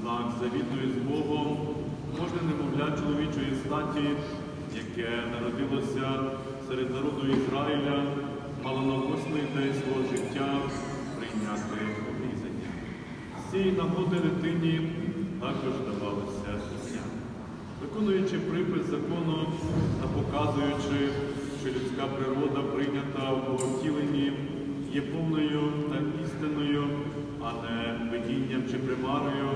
знак завітної з Богом кожне немовля чоловічої статі, яке народилося серед народу Ізраїля, мало на восьмий день свого життя прийняти обрізання. З цієї нагоди дитині також давалося ім'я. Виконуючи припис закону та показуючи, що людська природа прийнята в Боготіленні, є повною та істинною, а не видінням чи примарою,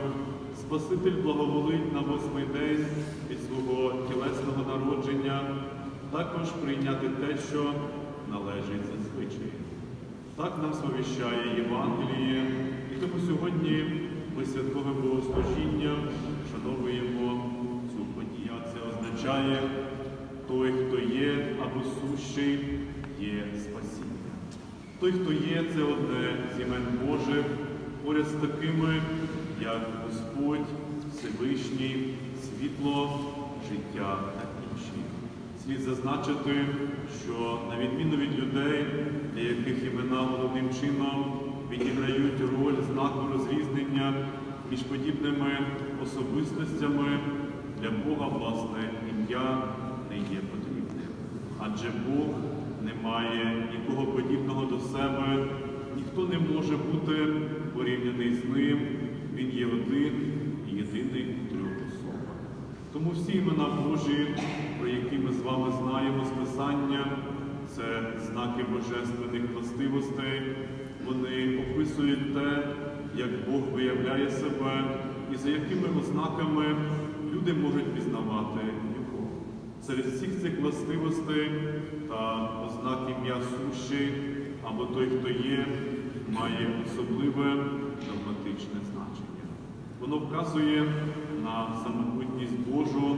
Спаситель благоволить на восьмий день від свого тілесного народження також прийняти те, що належить за звичаєм. Так нам сповіщає Євангеліє, і тому сьогодні ми святкове богослужіння шановуємо цю подію. Це означає, той, хто є або сущий, є спасіння. Той, хто є, це одне з імен Божих, поряд з такими, як Господь, Всевишній, світло, життя та інші. Слід зазначити, що на відміну від людей, для яких імена головним чином відіграють роль знаку розрізнення між подібними особистостями, для Бога власне ім'я не є потрібним. Адже Бог не має нікого подібного до себе, ніхто не може бути порівняний з ним. Він є один і єдиний у трьох особах. Тому всі імена Божі, про які ми з вами знаємо з Писання, це знаки божественних властивостей. Вони описують те, як Бог виявляє себе і за якими ознаками люди можуть пізнавати Його. Серед всіх цих властивостей та ознак ім'я сущий або той, хто є, має особливе догматичне значення. Воно вказує на самобутність Божу,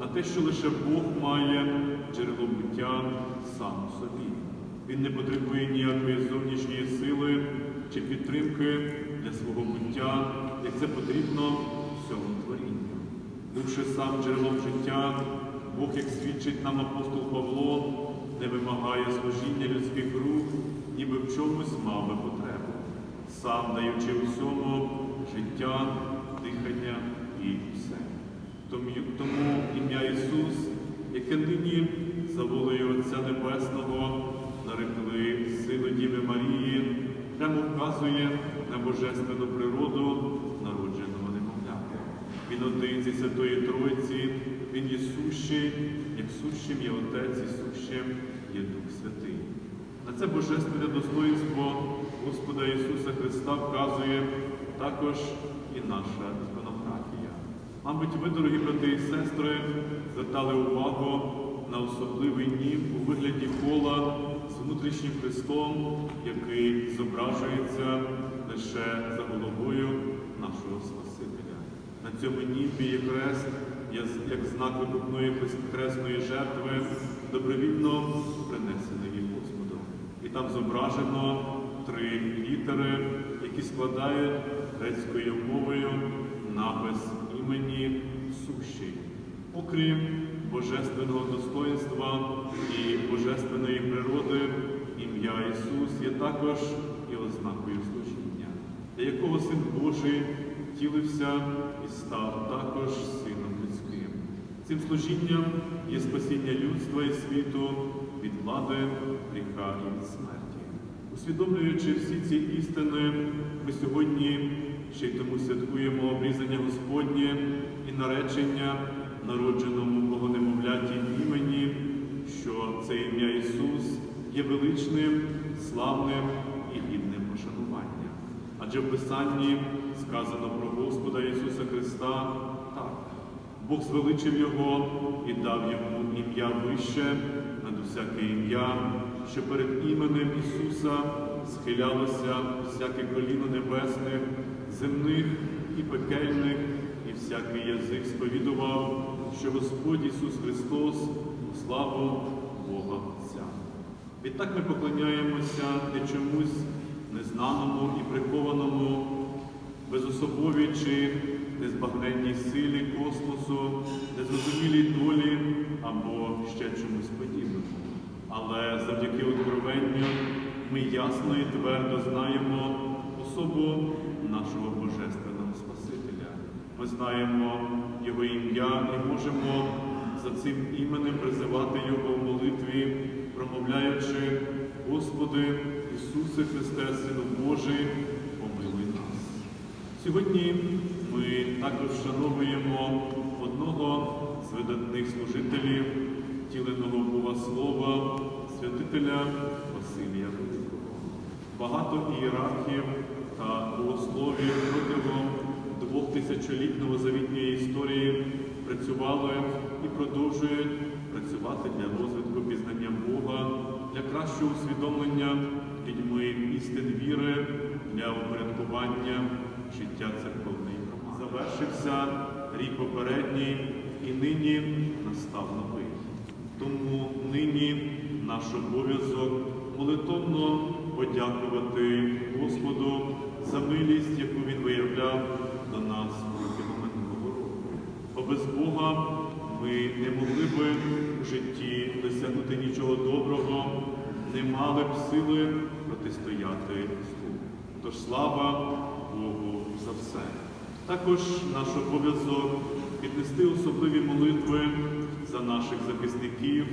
на те, що лише Бог має джерело буття сам собі. Він не потребує ніякої зовнішньої сили чи підтримки для свого буття, як це потрібно всьому творінню. Бувши сам джерелом життя, Бог, як свідчить нам апостол Павло, не вимагає служіння людських рук, ніби в чомусь мав би потребу, сам даючи всьому життя, дихання і все. Тому, ім'я Ісус, яке нині за волею Отця Небесного нарекли Сину Діви Марії, прямо вказує на божественну природу народженого немовляти. Він один зі Святої Тройці, Він є сущий, як сущим є Отець і сущим є Дух Святий. На це божественне достоинство Господа Ісуса Христа вказує також і наша іконографія. Мабуть, ви, дорогі брати і сестри, звертали увагу на особливий нім у вигляді кола з внутрішнім хрестом, який зображується лише за головою нашого Спасителя. На цьому німбі є хрест, як знак викупної хресної жертви, добровільно принесений Господом. І там зображено три літери, які складають грецькою мовою напис імені сущий. Окрім божественного достоинства і божественної природи, ім'я Ісус є також і ознакою служіння, для якого Син Божий втілився і став також Сином людським. Цим служінням є спасіння людства і світу від влади, гріха і від смерті. Усвідомлюючи всі ці істини, ми сьогодні ще й тому святкуємо обрізання Господнє і наречення народженому Богонемовляті імені, що це ім'я Ісус є величним, славним і гідним пошанування. Адже в Писанні сказано про Господа Ісуса Христа так. Бог звеличив Його і дав йому ім'я вище над усяке ім'я, що перед іменем Ісуса схилялося всяке коліно небесних, земних і пекельних, і всякий язик сповідував, що Господь Ісус Христос славу Бога Отця. Відтак ми поклоняємося не чомусь незнаному і прихованому, безособовій чи незбагненній силі космосу, незрозумілій долі або ще чомусь подібному. Але завдяки откровенню ми ясно і твердо знаємо особу нашого Божественного Спасителя. Ми знаємо Його ім'я і можемо за цим іменем призивати Його в молитві, промовляючи, Господи Ісусе Христе, Сину Божий, помилуй нас. Сьогодні ми також вшановуємо одного з видатних служителів тіленого Бога Слова, святителя Василія Великого. Багато ієрархів та богословів протягом двох тисячолітнього завітньої історії працювали і продовжують працювати для розвитку пізнання Бога, для кращого усвідомлення людьми істин віри, для упорядкування життя церковної. Завершився рік попередній і нині настав новий. Тому нині наш обов'язок молитовно подякувати Господу за милість, яку Він виявляв до нас протягом минулого року. Бо без Бога ми не могли би у житті досягнути нічого доброго, не мали б сили протистояти злу. Тож слава Богу за все. Також наш обов'язок піднести особливі молитви за наших захисників,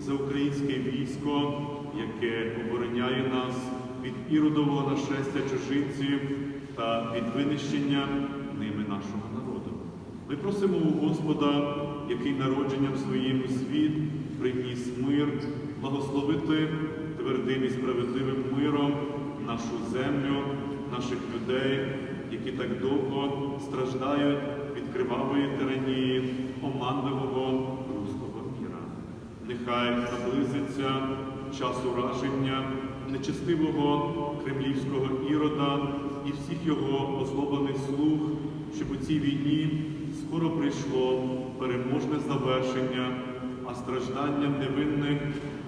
за українське військо, яке обороняє нас від іродового нашестя чужинців та від винищення ними нашого народу. Ми просимо у Господа, який народженням своїм у світ приніс мир, благословити твердим і справедливим миром нашу землю, наших людей, які так довго страждають від кривавої тиранії оманливого. Нехай наблизиться час ураження нечестивого кремлівського ірода і всіх його озлоблених слуг, щоб у цій війні скоро прийшло переможне завершення, а стражданням невинних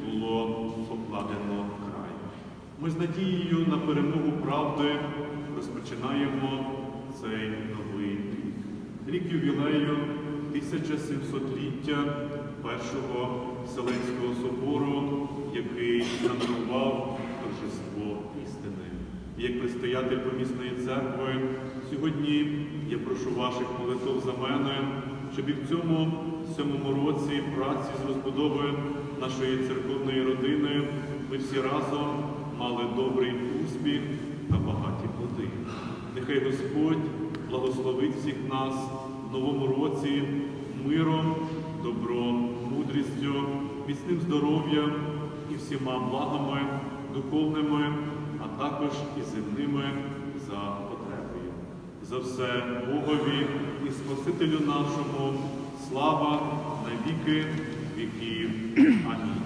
було покладено край. Ми з надією на перемогу правди розпочинаємо цей новий рік. Рік ювілею 1700-ліття Першого Вселенського собору, який знаменував торжество істини. І Як предстоятель помісної церкви, сьогодні я прошу ваших молитв за мене, щоб і в цьому сьомому році праці з розбудови нашої церковної родини ми всі разом мали добрий успіх та багаті плоди. Нехай Господь благословить всіх нас в новому році миром, добром, мудрістю, міцним здоров'ям і всіма благами духовними, а також і земними за потребою. За все Богові і Спасителю нашому, слава на віки віків. Амінь.